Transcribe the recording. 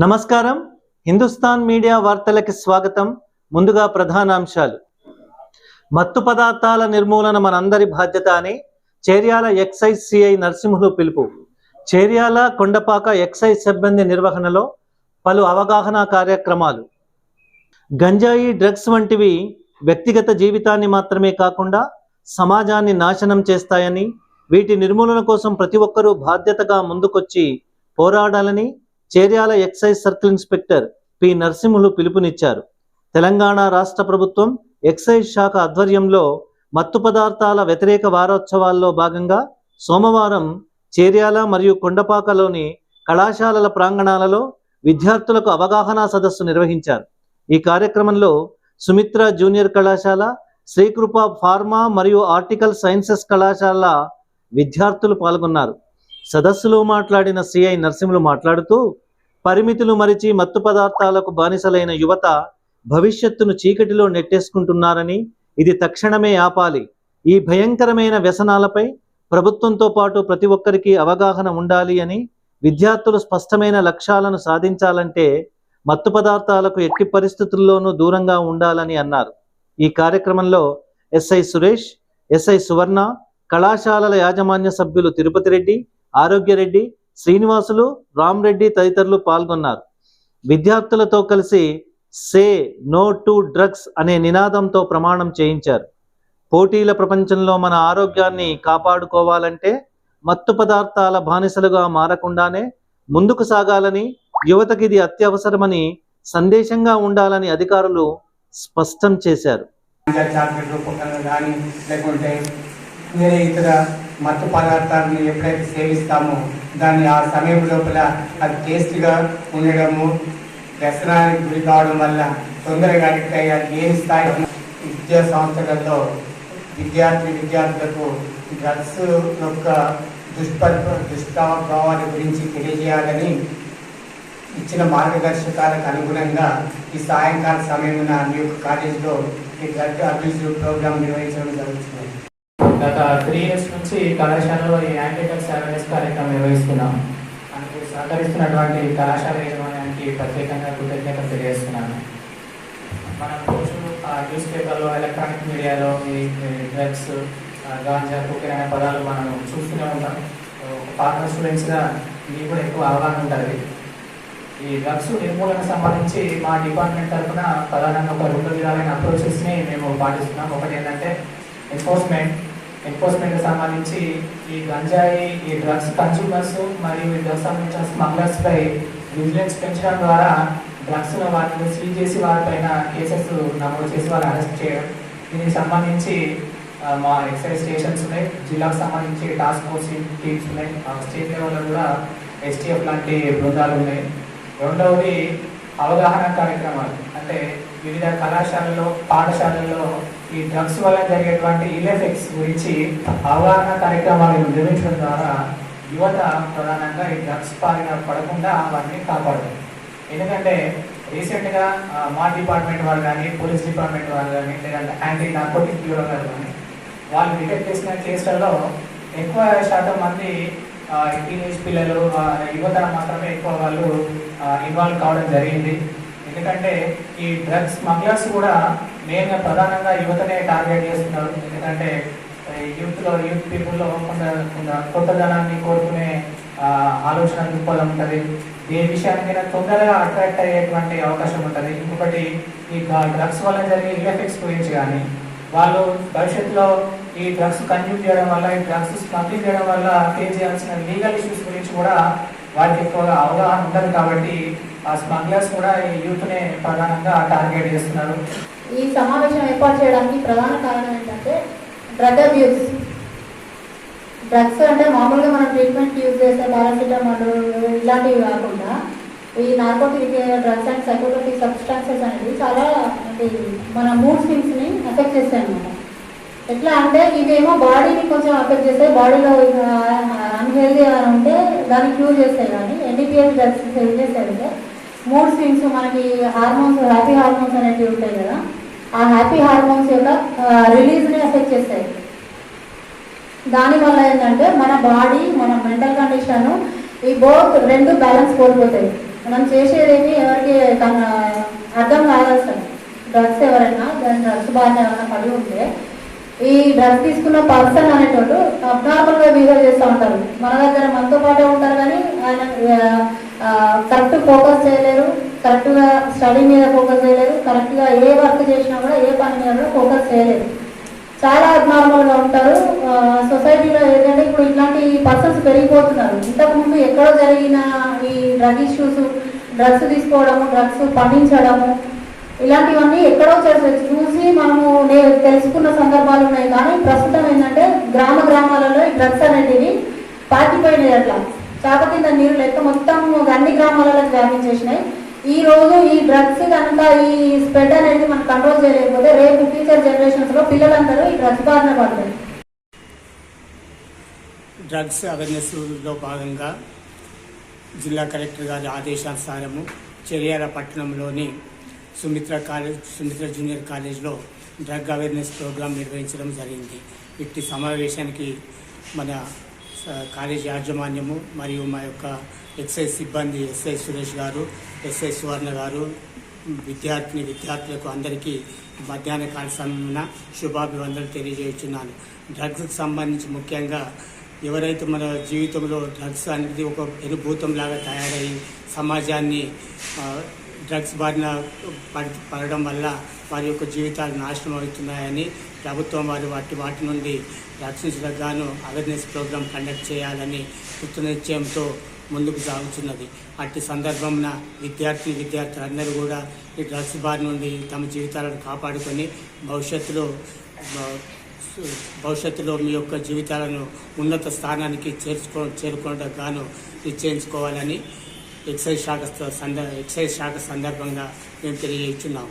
నమస్కారం. హిందుస్థాన్ మీడియా వార్తలకి స్వాగతం. ముందుగా ప్రధానాంశాలు. మత్తు పదార్థాల నిర్మూలన మనందరి బాధ్యత అని చేర్యాల ఎక్సైజ్ సిఐ నరసింహులు పిలుపు. చేర్యాల కొండపాక ఎక్సైజ్ సిబ్బంది నిర్వహణలో పలు అవగాహన కార్యక్రమాలు. గంజాయి డ్రగ్స్ వంటివి వ్యక్తిగత జీవితాన్ని మాత్రమే కాకుండా సమాజాన్ని నాశనం చేస్తాయని వీటి నిర్మూలన కోసం ప్రతి ఒక్కరూ బాధ్యతగా ముందుకొచ్చి పోరాడాలని Cheriyal excise circle inspector P. Narasimhulu పిలుపునిచ్చారు. తెలంగాణ రాష్ట్ర ప్రభుత్వం ఎక్సైజ్ శాఖ ఆధ్వర్యంలో మత్తు పదార్థాల వ్యతిరేక వారోత్సవాల్లో భాగంగా సోమవారం చేర్యాల మరియు కొండపాకలోని కళాశాలల ప్రాంగణాలలో విద్యార్థులకు అవగాహన సదస్సు నిర్వహించారు. ఈ కార్యక్రమంలో సుమిత్ర జూనియర్ కళాశాల శ్రీకృప ఫార్మా మరియు ఆర్టికల్ సైన్సెస్ కళాశాల విద్యార్థులు పాల్గొన్నారు. సదస్సులో మాట్లాడిన సిఐ నరసింహులు మాట్లాడుతూ పరిమితులు మరిచి మత్తు పదార్థాలకు బానిసలైన యువత భవిష్యత్తును చీకటిలో నెట్టేసుకుంటున్నారని ఇది తక్షణమే ఆపాలి. ఈ భయంకరమైన వ్యసనాలపై ప్రభుత్వంతో పాటు ప్రతి ఒక్కరికి అవగాహన ఉండాలి అని విద్యార్థులు స్పష్టమైన లక్ష్యాలను సాధించాలంటే మత్తు పదార్థాలకు ఎట్టి పరిస్థితుల్లోనూ దూరంగా ఉండాలని అన్నారు. ఈ కార్యక్రమంలో ఎస్ఐ సురేష్ ఎస్ఐ సువర్ణ కళాశాలల యాజమాన్య సభ్యులు తిరుపతి రెడ్డి ఆరోగ్యరెడ్డి శ్రీనివాసులు రామ్రెడ్డి తదితరులు పాల్గొన్నారు. విద్యార్థులతో కలిసి సే నో టు డ్రగ్స్ అనే నినాదంతో ప్రమాణం చేయించారు. పోటీల ప్రపంచంలో మన ఆరోగ్యాన్ని కాపాడుకోవాలంటే మత్తు పదార్థాల బానిసలుగా మారకుండానే ముందుకు సాగాలని యువతకి ఇది అత్యవసరమని సందేశంగా ఉండాలని అధికారులు స్పష్టం చేశారు. వేరే ఇతర మత్తు పదార్థాలను ఎప్పుడైతే సేవిస్తామో దాన్ని ఆ సమయం లోపల అది టేస్ట్గా ఉండడము వ్యసనానికి గురి కావడం వల్ల తొందరగా అడిక్ట్ అయ్యాలి ఏ స్థాయి విద్యా సంస్థలలో విద్యార్థి విద్యార్థులకు డ్రగ్స్ యొక్క దుష్పరి దుష్ప్రభావాల గురించి తెలియజేయాలని ఇచ్చిన మార్గదర్శకాలకు అనుగుణంగా ఈ సాయంకాల సమయమున మీ యొక్క కాలేజీలో ఈ డ్రగ్ అబ్యూస్ ప్రోగ్రాం నిర్వహించడం జరుగుతుంది. గత త్రీ ఇయర్స్ నుంచి కళాశాలలో ఈ యాంటీ డ్రగ్స్ అవేర్నెస్ కార్యక్రమం నిర్వహిస్తున్నాం. అందుకు సహకరిస్తున్నటువంటి కళాశాల యజమాన్యానికి ప్రత్యేకంగా కృతజ్ఞతలు తెలియజేస్తున్నాను. మనం రోజు ఆ, న్యూస్ పేపర్లో ఎలక్ట్రానిక్ మీడియాలో ఈ డ్రగ్స్ గాంజా కుక్కర్ అనే పదాలు మనం చూస్తూనే ఉంటాం. ఒక ఫార్మర్ స్టూడెంట్స్గా మీకు కూడా ఎక్కువ అవగాహన ఉంటుంది. ఈ డ్రగ్స్ నిర్మూలన సంబంధించి మా డిపార్ట్మెంట్ తరఫున ప్రధానంగా ఒక రెండు విధాలైన అప్రోచెస్ని మేము పాటిస్తున్నాం. ఒకటి ఏంటంటే ఎన్ఫోర్స్మెంట్ ఎన్ఫోర్స్మెంట్ సంబంధించి ఈ గంజాయి ఈ డ్రగ్స్ కన్సూమర్స్ మరియు ఈ డ్రగ్స్ సంబంధించిన స్మగ్లర్స్ పై విజిలెన్స్ పెంచడం ద్వారా డ్రగ్స్ వాటిని సీజ్ చేసి వారిపైన కేసెస్ నమోదు చేసి వాళ్ళు అరెస్ట్ చేయడం. దీనికి సంబంధించి మా ఎక్సైజ్ స్టేషన్స్ ఉన్నాయి. జిల్లాకు సంబంధించి టాస్క్ ఫోర్స్ టీమ్స్ ఉన్నాయి. మా స్టేట్ లెవెల్లో కూడా ఎస్టీఎఫ్ లాంటి బృందాలు ఉన్నాయి. రెండవది అవగాహన కార్యక్రమాలు. అంటే వివిధ కళాశాలలో పాఠశాలల్లో ఈ డ్రగ్స్ వల్ల జరిగేటువంటి ఇల్ ఎఫెక్ట్స్ గురించి అవగాహన కార్యక్రమాలు నిర్వహించడం ద్వారా యువత ప్రధానంగా ఈ డ్రగ్స్ బారిన పడకుండా వారిని కాపాడుతుంది. ఎందుకంటే రీసెంట్గా మా డిపార్ట్మెంట్ వాళ్ళు కానీ పోలీస్ డిపార్ట్మెంట్ వాళ్ళు కానీ లేదంటే యాంటీ నార్కోటిక్ బ్యూరో గారు కానీ వాళ్ళు డిటెక్ట్ చేసిన కేసులలో ఎక్కువ శాతం మంది టీనేజ్ పిల్లలు యువత మాత్రమే ఎక్కువ వాళ్ళు ఇన్వాల్వ్ కావడం జరిగింది. ఎందుకంటే ఈ డ్రగ్స్ స్మగ్లర్స్ కూడా మెయిన్గా ప్రధానంగా యువతనే టార్గెట్ చేస్తున్నారు. ఎందుకంటే యూత్లో యూత్ పీపుల్లో కొంత కొంత కొత్తదనాన్ని కోరుకునే ఆలోచన దృక్పథం ఉంటుంది. ఏ విషయానికైనా తొందరగా అట్రాక్ట్ అయ్యేటువంటి అవకాశం ఉంటుంది. ఇంకొకటి ఈ డ్రగ్స్ వల్ల జరిగే ఇల్ గురించి కానీ వాళ్ళు భవిష్యత్తులో ఈ డ్రగ్స్ కన్జ్యూమ్ చేయడం వల్ల ఈ డ్రగ్స్ స్మగ్లింగ్ చేయడం వల్ల ఫేస్ చేయాల్సిన లీగల్ ఇష్యూస్ గురించి కూడా వారికి ఎక్కువగా అవగాహన ఉండదు కాబట్టి ఆ స్మగ్లర్స్ కూడా ఈ యూత్నే ప్రధానంగా టార్గెట్ చేస్తున్నారు. ఈ సమావేశం ఏర్పాటు చేయడానికి ప్రధాన కారణం ఏంటంటే డ్రగ్ అబ్యూస్. డ్రగ్స్ అంటే మామూలుగా మనం ట్రీట్మెంట్ యూజ్ చేసే పారాసిటమాల్ ఇలాంటివి కాకుండా ఈ narcotic drugs and psychotic substances అనేవి చాలా అంటే మన మూడ్ స్వింగ్స్ని ఎఫెక్ట్ చేస్తాయి అన్నమాట ఎట్లా అంటే ఇవేమో బాడీని కొంచెం అఫెక్ట్ చేస్తాయి. బాడీలో అన్హెల్దీ అని ఉంటే దాన్ని క్యూర్ చేస్తాయి కానీ ఎన్డీపీఎస్ డ్రగ్స్ ఏం చేస్తాయంటే మూడ్ స్వింగ్స్ మనకి హార్మోన్స్ హ్యాపీ హార్మోన్స్ అనేవి ఉంటాయి కదా ఆ హ్యాపీ హార్మోన్స్ యొక్క రిలీజ్ని ఎఫెక్ట్ చేస్తాయి. దానివల్ల ఏంటంటే మన బాడీ మన మెంటల్ కండిషన్ ఈ బోత్ రెండు బ్యాలెన్స్ కోల్పోతాయి. మనం చేసేదేమి ఎవరికి తన అర్థం కాదు అసలు డ్రగ్స్ ఎవరైనా దాని డ్రగ్స్ బాగా ఏమైనా పడి ఉంటే ఈ డ్రగ్స్ తీసుకున్న పర్సన్ అనేటోళ్ళు అబ్నార్మల్గా బిహేవ్ చేస్తూ ఉంటారు మన దగ్గర మనతో పాటే ఉంటారు కానీ ఆయన కరెక్ట్ ఫోకస్ చేయలేరు. కరెక్ట్గా స్టడీ మీద ఫోకస్ చేయలేరు. కరెక్ట్గా ఏ వర్క్ చేసినా కూడా ఏ పని మీద కూడా ఫోకస్ చేయలేరు. చాలా అబ్నార్మల్గా ఉంటారు సొసైటీలో ఏంటంటే ఇప్పుడు ఇట్లాంటి పర్సన్స్ పెరిగిపోతున్నారు. ఇంతకు ముందు ఎక్కడో జరిగిన ఈ డ్రగ్ ఇష్యూస్ డ్రగ్స్ తీసుకోవడము డ్రగ్స్ పండించడము ఇలాంటివన్నీ ఎక్కడో చేసి చూసి మనము నేను తెలుసుకున్న సందర్భాలు ఉన్నాయి. కానీ ప్రస్తుతం ఏంటంటే గ్రామ గ్రామాలలో ఈ డ్రగ్స్ అనేటివి పాకిపోయినాయి అట్లా. చేప కింద నీరు లెక్క మొత్తం అన్ని గ్రామాలలో వ్యాపించేసినాయి ఈ రోజు ఈ డ్రగ్స్ కనుక ఈ స్ప్రెడ్ అనేది మనం కంట్రోల్ చేయలేకపోతే రేపు ఫ్యూచర్ జనరేషన్స్లో పిల్లలందరూ ఈ డ్రగ్స్ బారిన పడతారు. డ్రగ్స్ అవేర్నెస్లో భాగంగా జిల్లా కలెక్టర్ గారి ఆదేశానుసారము చెరియాల పట్టణంలోని సుమిత్ర కాలేజ్ సుమిత్ర జూనియర్ కాలేజ్లో డ్రగ్ అవేర్నెస్ ప్రోగ్రాం నిర్వహించడం జరిగింది. ఇట్టి సమావేశానికి మన స- కాలేజ్ యాజమాన్యము మరియు మా యొక్క ఎక్సైజ్ సిబ్బంది ఎస్ఐ సురేష్ గారు ఎస్ఐ సువర్ణ గారు విద్యార్థిని విద్యార్థులకు అందరికీ మధ్యాహ్న కాల సమయమున శుభాభివందనలు తెలియజేస్తున్నాను. డ్రగ్స్కి సంబంధించి ముఖ్యంగా ఎవరైతే మన జీవితంలో డ్రగ్స్ అనేది ఒక పెనుభూతంలాగా తయారయ్యి సమాజాన్ని డ్రగ్స్ బారిన పడి పడడం వల్ల వారి యొక్క జీవితాలు నాశనం అవుతున్నాయని ప్రభుత్వం వారు వాటి వాటి నుండి రక్షించడానికి గాను అవేర్నెస్ ప్రోగ్రాం కండక్ట్ చేయాలని కృతనిశ్చయంతో ముందుకు సాగుతున్నది. అట్టి సందర్భంన విద్యార్థి విద్యార్థులు అందరూ కూడా ఈ డ్రగ్స్ బారి నుండి తమ జీవితాలను కాపాడుకొని భవిష్యత్తులో భవిష్యత్తులో మీ యొక్క జీవితాలను ఉన్నత స్థానానికి చేర్చుకో చేరుకోవడానికి గాను నిశ్చయించుకోవాలని ఎక్సైజ్ శాఖ సంద ఎక్సైజ్ శాఖ సందర్భంగా మేము తెలియజేస్తున్నాము.